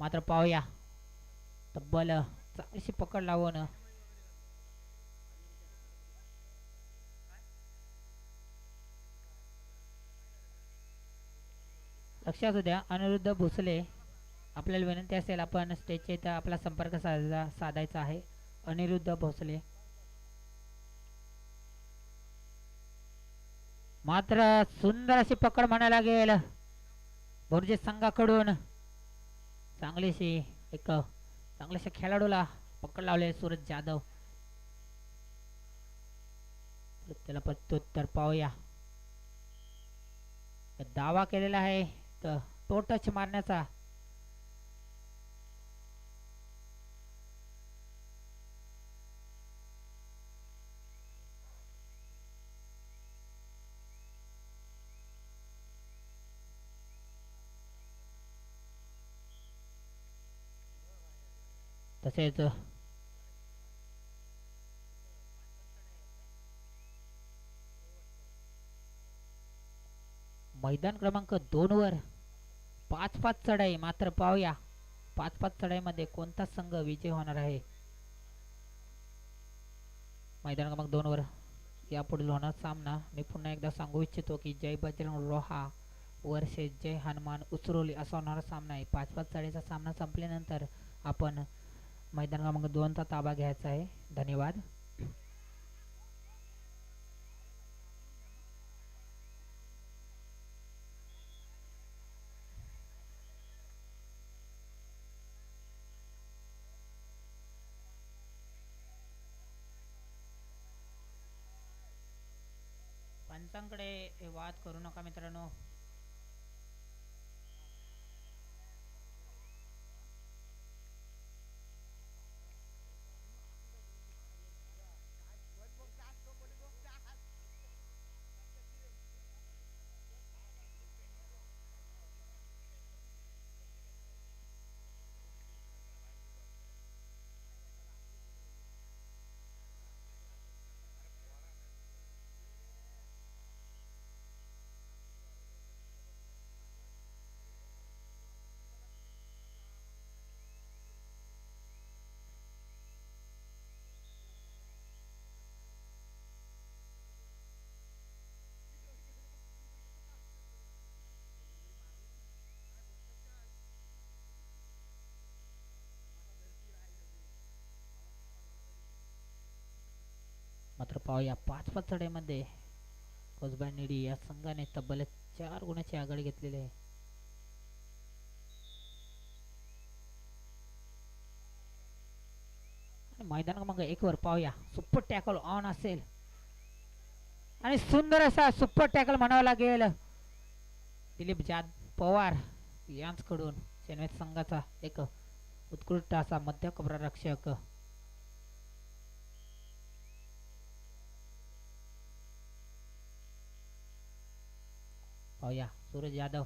मात्र पाहूया. तब्बल चांगलीशी पकड लावून. लक्षात असू द्या अनिरुद्ध भोसले आपल्याला विनंती असेल आपण स्टेजच्या इथं आपला संपर्क साधा साधायचा आहे. अनिरुद्ध भोसले. मात्र सुंदर अशी पकड म्हणायला लागेल. बोर्जे संघाकडून. चांगलीशी एक चांगल्याशा खेळाडूला पकड लावले सूरज जाधव. त्याला प्रत्युत्तर पाहूया. दावा केलेला आहे तर तो टच मारण्याचा तसेच मैदान क्रमांक दोन वर पाच पाच चढाई मात्र पाहूया. पाच पाच चढाईमध्ये कोणता संघ विजय होणार आहे? मैदान क्रमांक दोन वर यापुढील होणार सामना. मी पुन्हा एकदा सांगू इच्छितो की जय बजरंग रोहा वर्षे जय हनुमान उचरोली असा होणारा सामना आहे. पाच पाच चढाईचा सामना संपल्यानंतर आपण मैदान क्रमांक दोनचा ताबा घ्यायचा आहे. धन्यवाद. पंचांकडे वाद करू नका मित्रांनो. मात्र पाहूया. पाच पाच चढाईमध्ये निडी या संघाने तब्बल चार गुणाची आघाडी घेतलेली आहे. मैदान क्रमांक एक वर पाहूया. सुपर टॅकल ऑन असेल. आणि सुंदर असा सुपर टॅकल म्हणावा लागेल. दिलीप जाद पवार यांचकडून चेन्नई संघाचा एक उत्कृष्ट असा मध्य कबरा हो पाहूया. सूरज यादव.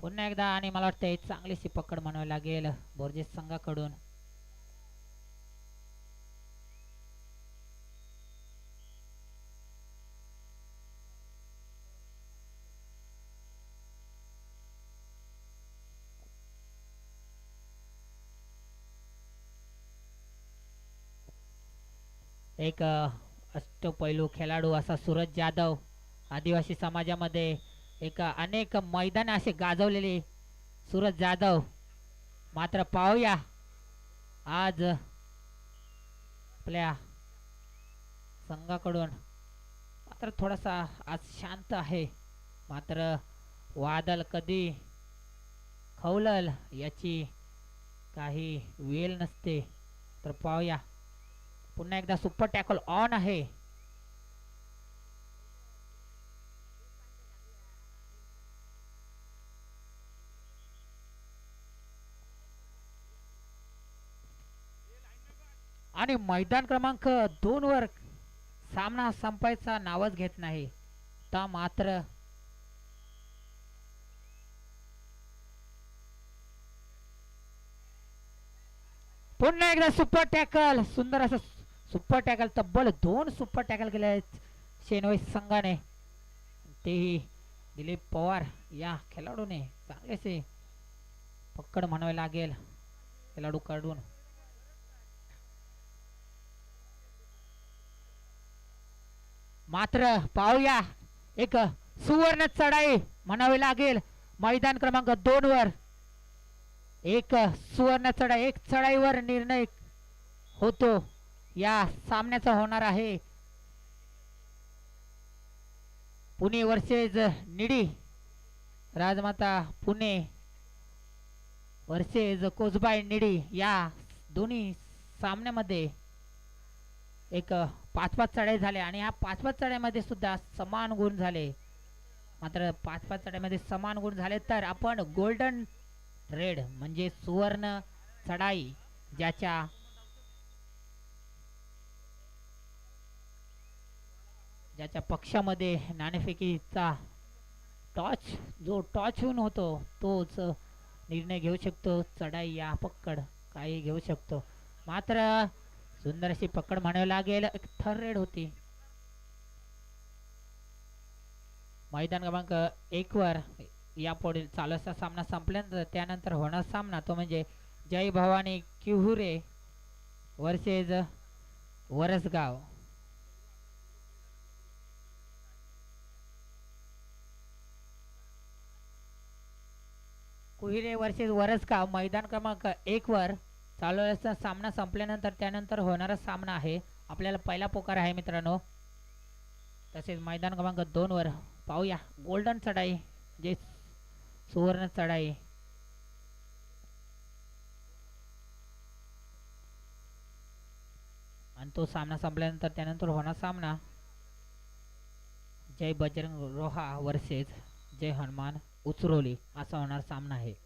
पुन्हा एकदा आणि मला वाटतं एक चांगलीशी पकड म्हणावी लागेल बोर्जेस संघाकडून. एक अष्टपैलू खेळाडू असा सूरज जाधव आदिवासी समाजामध्ये एक अनेक मैदान असे गाजवलेले. सूरज जाधव मात्र पाहूया. आज आपल्या संघाकडून मात्र थोडासा आज शांत आहे. मात्र वादल कधी खवलल याची काही वेळ नसते. तर पाहूया. पुन्हा एकदा सुपर टॅकल ऑन आहे. आणि मैदान क्रमांक दोनवर सामना संपायचा नावच घेत नाही. ता मात्र पुन्हा एकदा सुपर टॅकल सुंदर असं सुपर टॅकल तब्बल दोन सुपर टॅकल केले आहेत शेनवाई संघाने. तेही दिलीप पवार या खेळाडूने चांगलेसे पक्कड म्हणावे लागेल. खेळाडू काढून मात्र पाहूया. एक सुवर्ण चढाई म्हणावी लागेल. मैदान क्रमांक दोन वर. एक सुवर्ण चढाई एक चढाईवर निर्णय होतो. या सामन्याचा होणार आहे. पुणे वर्सेस निडी राजमाता पुणे वर्सेस कोजबाई निडी या दोन्ही सामन्यामध्ये एक पाच पाच चढाई झाल्या आणि ह्या पाच पाच चढाईमध्ये सुद्धा समान गुण झाले. मात्र पाच पाच चढाईमध्ये समान गुण झाले तर आपण गोल्डन रेड म्हणजे सुवर्ण चढाई ज्याच्या ज्याच्या पक्षामध्ये नाणेफेकीचा टॉच जो टॉच होऊन होतो तोच निर्णय घेऊ शकतो. चढाई या पक्कड काही घेऊ शकतो. मात्र सुंदर अशी पकड म्हणावी लागेल. एक थर रेड होती. मैदान क्रमांक एक वर यापुढील चालू सामना संपल्यानंतर त्यानंतर होणार सामना तो म्हणजे जय भवानी किहुरे वर्सेज वरसगाव. कुहिरे वर्सेस वरसगाव मैदान क्रमांक एक वर चालू असता सामना संपल्यानंतर त्यानंतर होणारा सामना आहे. आपल्याला पहिला पोकार आहे मित्रांनो. तसेच मैदान क्रमांक दोन वर पाहूया. गोल्डन चढाई जे सुवर्ण चढाई. आणि तो सामना संपल्यानंतर त्यानंतर होणार सामना. जय बजरंग रोहा वर्सेस जय हनुमान उचरोली. असा होणार सामना आहे.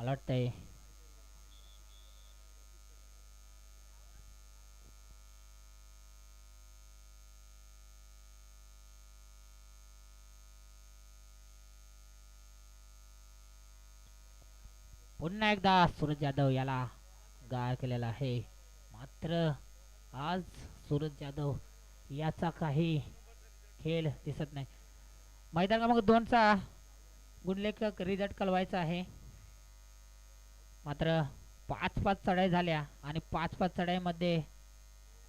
मला वाटतंय. पुन्हा एकदा सूरज जाधव याला गाळ केलेला आहे. मात्र आज सूरज जाधव याचा काही खेळ दिसत नाही. मैदान क्रमांक दोनचा गुणलेखक रिझल्ट कळवायचा आहे. मात्र पाच पाच चढाई झाल्या आणि पाच पाच चढाईमध्ये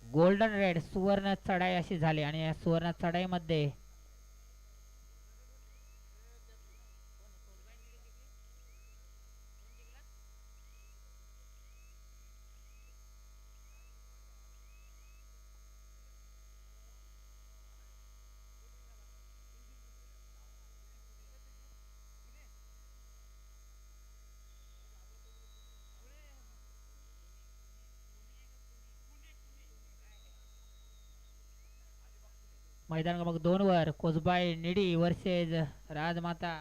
गोल्डन रेड सुवर्ण चढाई अशी झाली आणि या सुवर्ण चढाईमध्ये मैदान क्रमांक दोन वर कोसबाई निडी वर्सेस राजमाता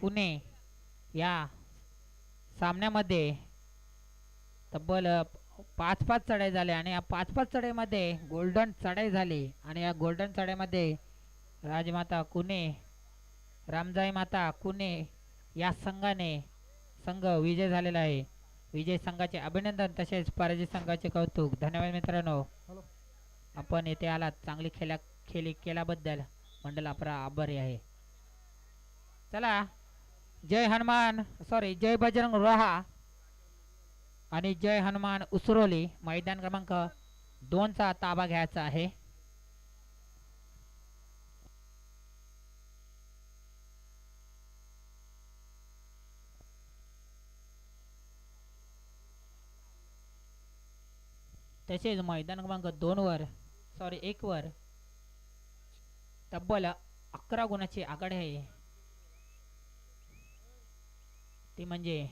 पुणे या सामन्यामध्ये तब्बल पाच पाच चढाई झाल्या आणि या पाच पाच चढाईमध्ये गोल्डन चढाई झाली. आणि या गोल्डन चढाईमध्ये राजमाता कुणे रामजाई माता कुणे या संघाने संघ विजय झालेला आहे. विजय संघाचे अभिनंदन तसेच पराजित संघाचे कौतुक. धन्यवाद मित्रांनो. आपण येथे आलात चांगली खेळा खेळी केल्याबद्दल मंडल आपला आभारी आहे. चला. जय हनुमान सॉरी जय बजरंग रोहा आणि जय हनुमान उसरोली मैदान क्रमांक दोनचा ताबा घ्यायचा आहे. तसेच मैदान क्रमांक दोनवर सॉरी एक वर. तब्बल अकरा गुणाची आघाडी आहे. ती म्हणजे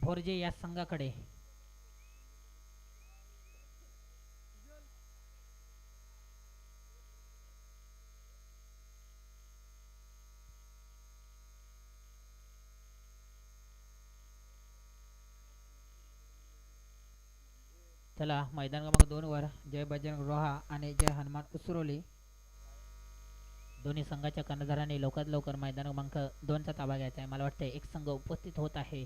भोरजे या संघाकडे. चला मैदान क्रमांक दोनवर जय बजरंग रोहा आणि जय हनुमान उसरोली. दोन्ही संघाच्या कर्णधारांनी लवकरात लवकर मैदान क्रमांक दोनचा ताबा घ्यायचा आहे. मला वाटतं एक संघ उपस्थित होत आहे.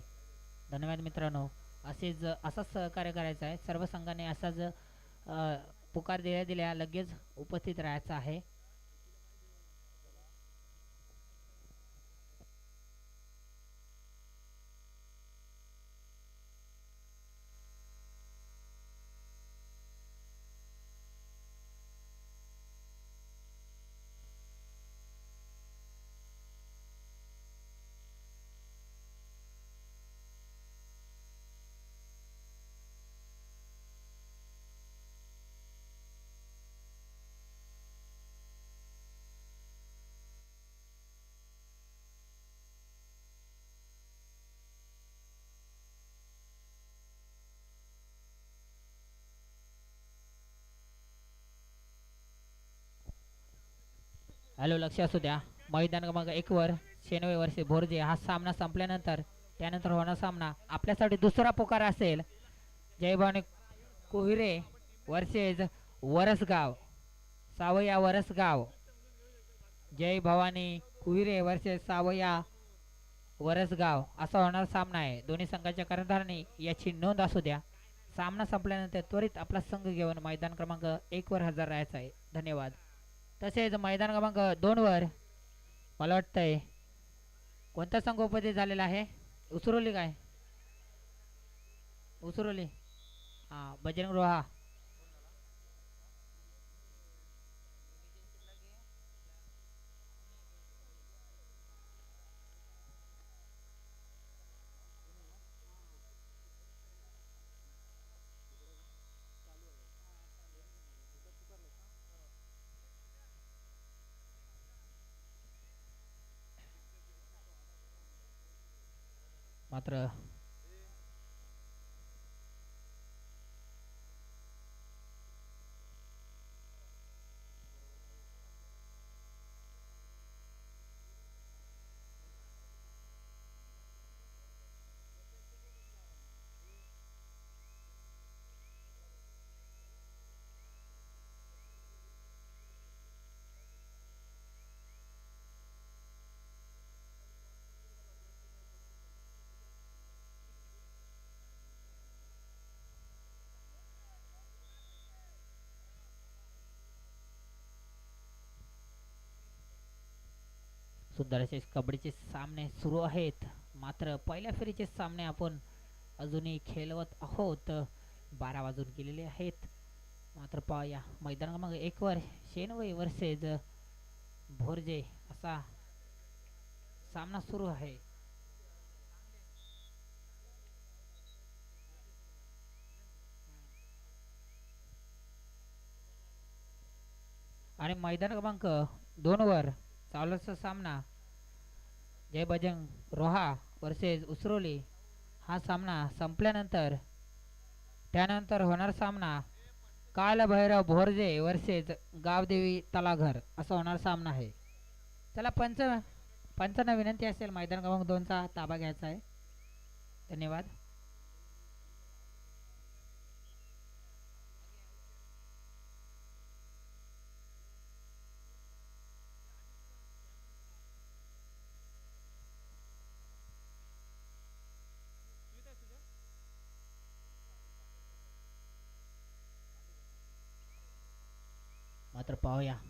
धन्यवाद मित्रांनो. असेच असाच सहकार्य करायचं आहे. सर्व संघाने असाच पुकार दिल्या दिल्या लगेच उपस्थित राहायचं आहे. हॅलो लक्ष असू द्या. मैदान क्रमांक एकवर शेनवे वर्षे भोरजे हा सामना संपल्यानंतर त्यानंतर होणार सामना. आपल्यासाठी दुसरा पुकार असेल. जयभवानी कोहिरे वर्सेज वरसगाव. सावया वरसगाव. जय भवानी कुहिरे वर्सेस सावया वरसगाव. असा होणार सामना आहे. दोन्ही संघाच्या कर्णधारांनी याची नोंद असू द्या. सामना संपल्यानंतर त्वरित आपला संघ घेऊन मैदान क्रमांक एकवर हजर राहायचा आहे. धन्यवाद. तसेच मैदान क्रमांक दोनवर मला वाटतंय कोणता संघ उपस्थित झालेला आहे? उसरोली काय? उसरोली. हां बजरंग रोहा. मात्र सुंदर असे कबड्डीचे सामने सुरू आहेत. मात्र पहिल्या फेरीचे सामने आपण अजूनही खेळवत आहोत. बारा वाजून गेलेले आहेत. मात्र पाहूया मैदान क्रमांक एकवर शेनवई वर्सेज भोरजे असा सामना सुरू आहे. आणि मैदान क्रमांक दोनवर चावलाचा सामना जयबजंग रोहा वर्सेस उसरोली. हा सामना संपल्यानंतर त्यानंतर होणार सामना कालभैरव भोरजे वर्सेस गावदेवी तलाघर. असा होणार सामना आहे. चला पंच पंचांना विनंती असेल मैदान क्रमांक दोनचा ताबा घ्यायचा आहे. धन्यवाद. पाहूया.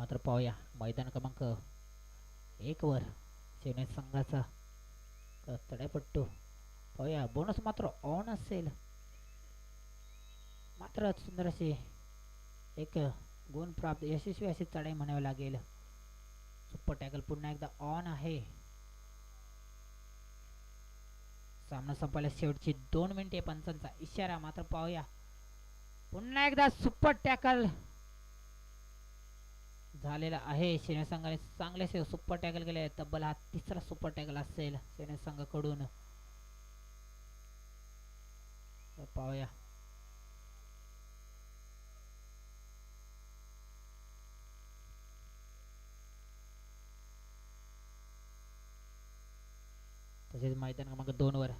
मात्र पाहूया. मैदान क्रमांक एकवर शिवने संघाचा तडेपट्टू पाहूया. बोनस मात्र ऑन असेल. मात्र सुंदर अशी एक गुण प्राप्त यशस्वी अशी चढाई म्हणावी लागेल. सुपर टॅकल पुन्हा एकदा ऑन आहे. सामना संपायला शेवटची दोन मिनिटे पंचांचा इशारा मात्र पाहूया. पुन्हा एकदा सुपर टॅकल झालेला आहे. सेने संघाने चांगलेसे सुपर टॅकल केले. तब्बल हा तिसरा सुपर टॅकल असेल सेने संघाकडून. पाहूया. तसेच मैदान क्रमांक दोन वर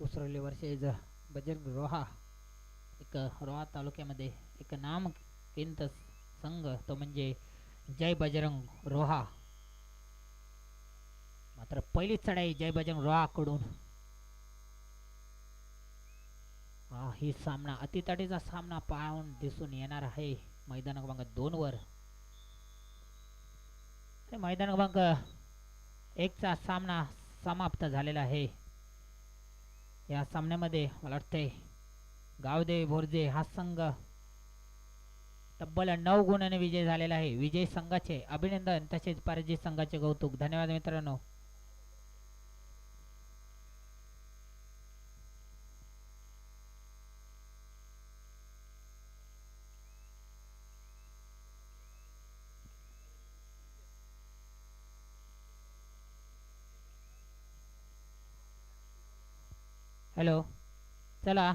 उसरवली वर्षेज बजरंग रोहा. एक रोहा तालुक्यामध्ये एक नाम नामकिंत संघ तो म्हणजे जय बजरंग रोहा. मात्र पहिलीच चढाई जय बजरंग रोहाकडून. हा ही सामना अतितटीचा सामना पाहून दिसून येणार आहे मैदान क्रमांक दोन वर. मैदान क्रमांक एकचा सामना समाप्त झालेला आहे. या सामन्यामध्ये मला वाटते गावदेव भोरजे हा संघ तब्बल नऊ गुणाने विजय झालेला आहे. विजय संघाचे अभिनंदन तसेच पराजित संघाचे कौतुक. धन्यवाद मित्रांनो. हॅलो. चला.